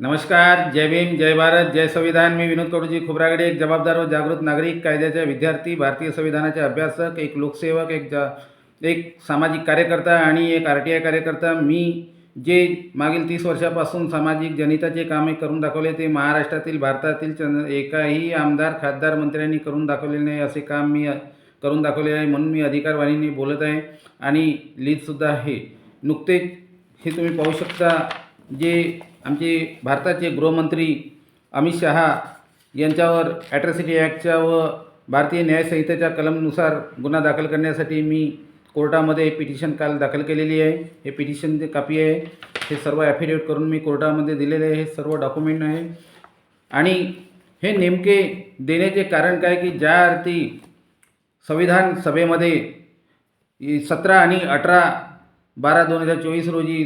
नमस्कार जय भीम जय भारत जय संविधान. मी विनोद कडूजी खुबरागडे एक जबाबदार व जागृत नागरिक कायद्याचा विद्यार्थी भारतीय संविधानाचे अभ्यासक एक लोकसेवक एक जा एक सामाजिक कार्यकर्ता आणि एक आर टी आय कार्यकर्ता. मी जे मागील तीस वर्षापासून सामाजिक जनिताचे कामे करून दाखवले ते महाराष्ट्रातील भारतातील चंद एकाही आमदार खासदार मंत्र्यांनी करून दाखवले नाही असे काम मी करून दाखवले आहे म्हणून मी अधिकारवाणीने बोलत आहे. आणि लिहितसुद्धा आहे. नुकतेच हे तुम्ही पाहू शकता जे आमचे भारताचे गृहमंत्री अमित शहा यांच्यावर ॲट्रॉसिटी ॲक्टच्या व भारतीय न्यायसंहितेच्या कलमनुसार गुन्हा दाखल करण्यासाठी मी कोर्टामध्ये पिटिशन काल दाखल केलेली आहे. हे पिटिशनची कापी आहे. हे सर्व ॲफिडेविट करून मी कोर्टामध्ये दिलेले आहे. हे सर्व डॉक्युमेंट आहे. आणि हे नेमके देण्याचे कारण काय की ज्या अर्थी संविधान सभेमध्ये सतरा आणि अठरा बारा दोन हजार चोवीस रोजी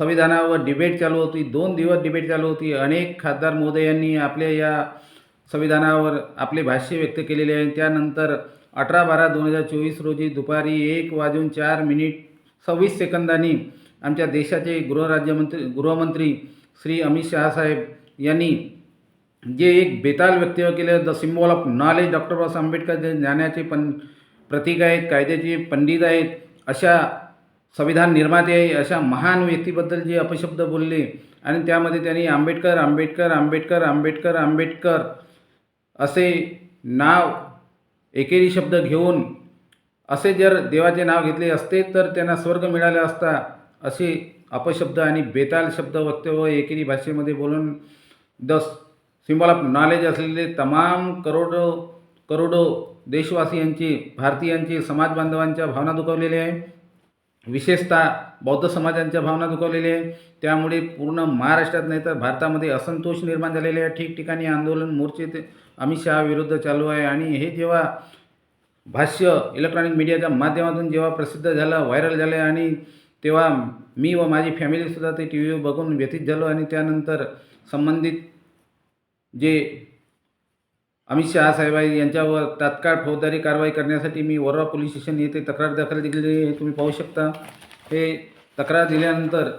संविधानावर डिबेट चालू होती. दोन दिवस डिबेट चालू होती. अनेक खासदार महोदयांनी आपल्या या संविधानावर आपले भाष्य व्यक्त केलेले आहे. त्यानंतर अठरा बारा दोन हजार चोवीस रोजी दुपारी एक वाजून चार मिनिट सव्वीस सेकंदांनी आमच्या देशाचे गृहराज्यमंत्री गृहमंत्री श्री अमित शहासाहेब यांनी जे एक बेताल वक्तव्य केलं the symbol of knowledge doctor Babasaheb Ambedkar जे ज्ञानाचे पण प्रतीक आहेत कायद्याचे पंडित आहेत अशा संविधान निर्माते अशा महान व्यक्तीबद्दल जे अपशब्द बोलले आणि त्यामध्ये त्यांनी आंबेडकर आंबेडकर आंबेडकर आंबेडकर आंबेडकर असे नाव एकेरी शब्द घेऊन असे जर देवाचे नाव घेतले असते तर त्यांना स्वर्ग मिळाला असता असे अपशब्द आणि बेताल शब्द वक्तव्य एकेरी भाषेमध्ये बोलून द सिम्बॉल ऑफ नॉलेज असलेले तमाम करोडो करोडो देशवासियांची भारतीयांची समाज बांधवांच्या भावना दुखावलेल्या आहे विशेषतः बौद्ध समाजांच्या भावना दुखावलेल्या आहे त्यामुळे पूर्ण महाराष्ट्रात नाही तर भारतामध्ये असंतोष निर्माण झालेले आहे. ठिकठिकाणी आंदोलन मोर्चे ते अमित शहा विरुद्ध चालू आहे. आणि हे जेव्हा भाष्य इलेक्ट्रॉनिक मीडियाच्या माध्यमातून जेव्हा प्रसिद्ध झालं व्हायरल झालं आणि तेव्हा मी व माझी फॅमिलीसुद्धा ते टी व्ही बघून व्यथित झालो. आणि त्यानंतर संबंधित जे अमित शहा साहेब आहे यांच्यावर तात्काळ फौजदारी कारवाई करण्यासाठी मी वरोरा पोलीस स्टेशन येथे तक्रार दाखल दिलेली आहे. हे तुम्ही पाहू शकता. हे तक्रार दिल्यानंतर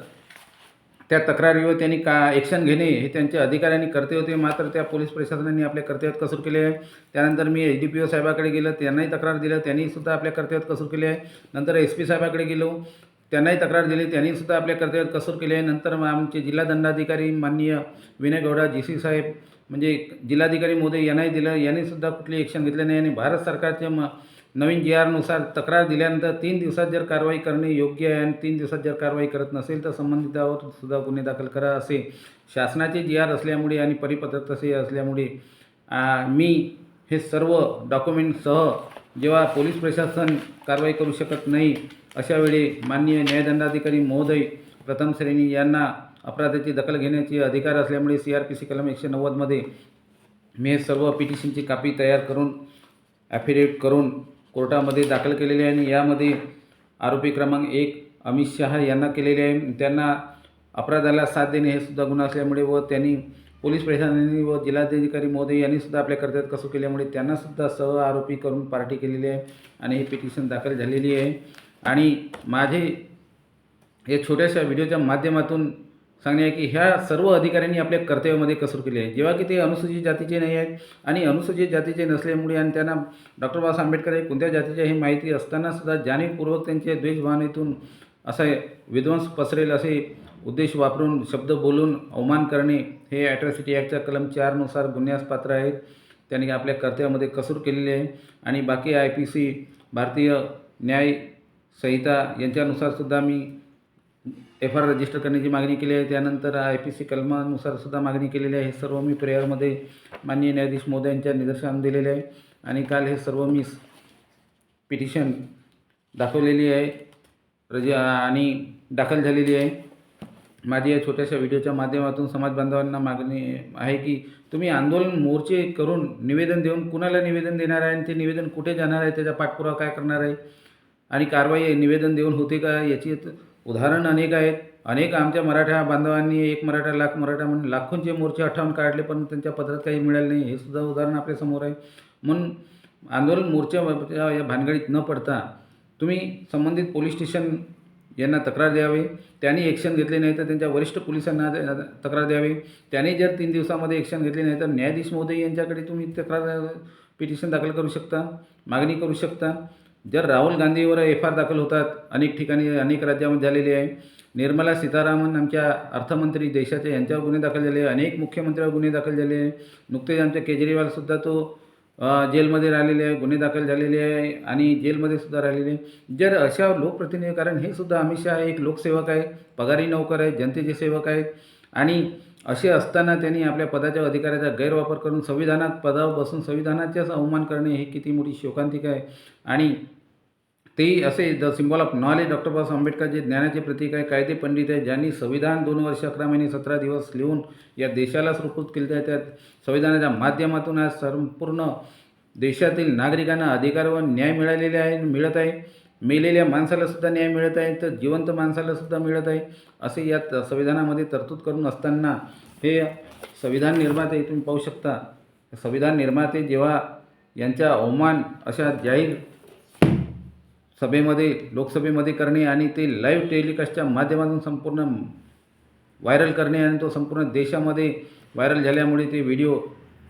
त्या तक्रारीवर त्यांनी का ॲक्शन घेणे हे त्यांच्या अधिकाऱ्यांनी करते होते. मात्र त्या पोलीस प्रशासनाने आपल्या कर्तव्यात कसूर केले आहे. त्यानंतर मी एच डी पी ओ साहेबाकडे गेलं. त्यांनाही तक्रार दिलं. त्यांनीसुद्धा आपल्या कर्तव्यात कसूर केले आहे. नंतर एस पी साहेबाकडे गेलो. त्यांनाही तक्रार दिली. त्यांनीसुद्धा आपल्या कर्तव्यात कसूर केले आहे. नंतर मग आमचे जिल्हा दंडाधिकारी माननीय विनय गौडा जी सी साहेब म्हणजे जिल्हाधिकारी महोदय यांनाही दिलं यांनीसुद्धा कुठली ॲक्शन घेतलं नाही आणि भारत सरकारच्या म नवीन जी आरनुसार तक्रार दिल्यानंतर तीन दिवसात जर कारवाई करणे योग्य आहे आणि तीन दिवसात जर कारवाई करत नसेल तर संबंधितावर सुद्धा गुन्हे दाखल करा असे शासनाचे जी आर असल्यामुळे आणि परिपत्रक तसे असल्यामुळे मी हे सर्व डॉक्युमेंटसह जेव्हा पोलीस प्रशासन कारवाई करू शकत नाही अशा वेळी माननीय न्यायदंडाधिकारी महोदय प्रथम श्रेणी यांना अपराधाची दखल घेण्याचे अधिकार असल्यामुळे सी आर पी सी कलम एकशे नव्वदमध्ये मी सर्व पिटिशनची कापी तयार करून ॲफिडेविट करून कोर्टामध्ये दाखल केलेले आहे आणि यामध्ये आरोपी क्रमांक एक अमित शहा यांना केलेले आहे. त्यांना अपराधाला साथ देणे हे सुद्धा गुन्हा असल्यामुळे व त्यांनी पोलीस प्रशासनाने व जिल्हाधिकारी महोदय यांनी सुद्धा आपल्या कर्तव्यात कसं केल्यामुळे त्यांनासुद्धा सह आरोपी करून पार्टी केलेली आहे आणि हे पिटिशन दाखल झालेली आहे. आणि माझे या छोट्याशा व्हिडिओच्या माध्यमातून सांगणे आहे की ह्या सर्व अधिकाऱ्यांनी आपल्या कर्तव्यामध्ये कसूर केली आहे. जेव्हा की ते अनुसूचित जातीचे नाही आहेत आणि अनुसूचित जातीचे नसल्यामुळे आणि त्यांना डॉक्टर बाबासाहेब आंबेडकर हे कोणत्या जातीचे हे माहिती असतानासुद्धा जाणीवपूर्वक त्यांच्या द्वेषभावनेतून असा विध्वंस पसरेल असे उद्देश वापरून शब्द बोलून अवमान करणे हे ॲट्रॉसिटी ॲक्टच्या कलम चारनुसार गुन्ह्यास पात्र आहेत. त्यांनी आपल्या कर्तव्यामध्ये कसूर केलेली आहे. आणि बाकी आय पी सी भारतीय न्याय संहिता यांच्यानुसारसुद्धा मी एफ आर रजिस्टर करण्याची मागणी केली आहे. त्यानंतर आय पी सी कलमानुसार सुद्धा मागणी केलेली आहे. हे सर्व मी प्रेयरमध्ये माननीय न्यायाधीश मोदी यांच्या निदर्शन दिलेले आहे. आणि काल हे सर्व मी पिटिशन दाखवलेली आहे. रजी आणि दाखल झालेली आहे. माझी या छोट्याशा व्हिडिओच्या माध्यमातून समाज बांधवांना मागणी आहे की तुम्ही आंदोलन मोर्चे करून निवेदन देऊन कुणाला निवेदन देणार आहे आणि ते निवेदन कुठे जाणार आहे? त्याचा पाठपुरावा काय करणार आहे? आणि कारवाई निवेदन देऊन होते का याची तर उदाहरण अनेक आहेत. अनेक आमच्या मराठा बांधवांनी एक मराठा लाख मराठा म्हणून लाखोंचे मोर्चे आठवून काढले पण त्यांच्या पत्रात काही मिळालं नाही. हे सुद्धा उदाहरण आपल्यासमोर आहे. म्हणून आंदोलन मोर्चा या भानगडीत न पडता तुम्ही संबंधित पोलीस स्टेशन यांना तक्रार द्यावी. त्यांनी ॲक्शन घेतले नाही तर त्यांच्या वरिष्ठ पोलिसांना तक्रार द्यावी. त्यांनी जर तीन दिवसामध्ये ॲक्शन घेतले नाही तर न्यायाधीश महोदय यांच्याकडे तुम्ही तक्रार पिटिशन दाखल करू शकता मागणी करू शकता. जर राहुल गांधीवर एफ आर दाखल होतात अनेक ठिकाणी अनेक राज्यामध्ये झालेले आहे. निर्मला सीतारामन आमच्या अर्थमंत्री देशाच्या यांच्यावर गुन्हे दाखल झाले अनेक मुख्यमंत्र्यावर गुन्हे दाखल झाले आहे. नुकतेच आमच्या केजरीवालसुद्धा तो जेलमध्ये राहिलेले आहे गुन्हे दाखल झालेले आहे आणि जेलमध्ये सुद्धा राहिलेले आहे. जर अशा लोकप्रतिनिधी कारण हे सुद्धा अमित शहा एक लोकसेवक आहे पगारी नोकर आहे जनतेचे सेवक आहेत आणि असे असताना त्यांनी आपल्या पदाच्या अधिकाराचा गैरवापर करून संविधानात पदावर बसून संविधानाचाच अवमान करणे हे किती मोठी शोकांतिका आहे. आणि तेही असे the symbol of knowledge doctor Babasaheb Ambedkar जे ज्ञानाचे प्रतीक आहे कायदे पंडित आहे ज्यांनी संविधान दोन वर्ष अकरा महिने सतरा दिवस लिहून या देशाला सुरक्षित केले आहे त्या संविधानाच्या माध्यमातून आज संपूर्ण देशातील नागरिकांना अधिकार व न्याय मिळालेले आहे मिळत आहे. मेलेल्या माणसाला सुद्धा न्याय मिळत आहे तर जिवंत माणसाला सुद्धा मिळत आहे असे या संविधानामध्ये तरतूद करून असताना हे संविधान निर्माते तुम्ही पाहू शकता. संविधान निर्माते जेव्हा यांचा अवमान अशा जाहीर सभेमध्ये लोकसभेमध्ये करणे आणि ते लाईव्ह टेलिकास्टच्या माध्यमातून संपूर्ण व्हायरल करणे आणि तो संपूर्ण देशामध्ये व्हायरल झाल्यामुळे ते व्हिडिओ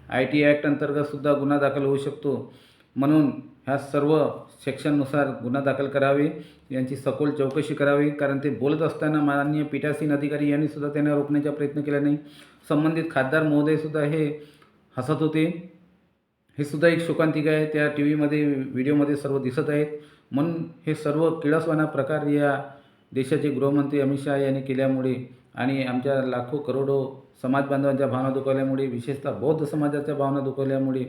आय टी ॲक्ट अंतर्गतसुद्धा गुन्हा दाखल होऊ शकतो. म्हणून ह्या सर्व सेक्शननुसार गुन्हा दाखल करावे यांची सखोल चौकशी करावी कारण ते बोलत असताना माननीय पीठासीन अधिकारी यांनीसुद्धा त्यांना रोखण्याचा प्रयत्न केला नाही. संबंधित खासदार महोदयसुद्धा हे हसत होते. हे सुद्धा एक शोकांतिका आहे. त्या टी व्हीमध्ये व्हिडिओमध्ये सर्व दिसत आहेत. म्हणून हे सर्व किळसवाना प्रकार या देशाचे गृहमंत्री अमित शहा यांनी केल्यामुळे आणि आमच्या लाखो करोडो समाज बांधवांच्या भावना दुखावल्यामुळे विशेषतः बौद्ध समाजाच्या भावना दुखावल्यामुळे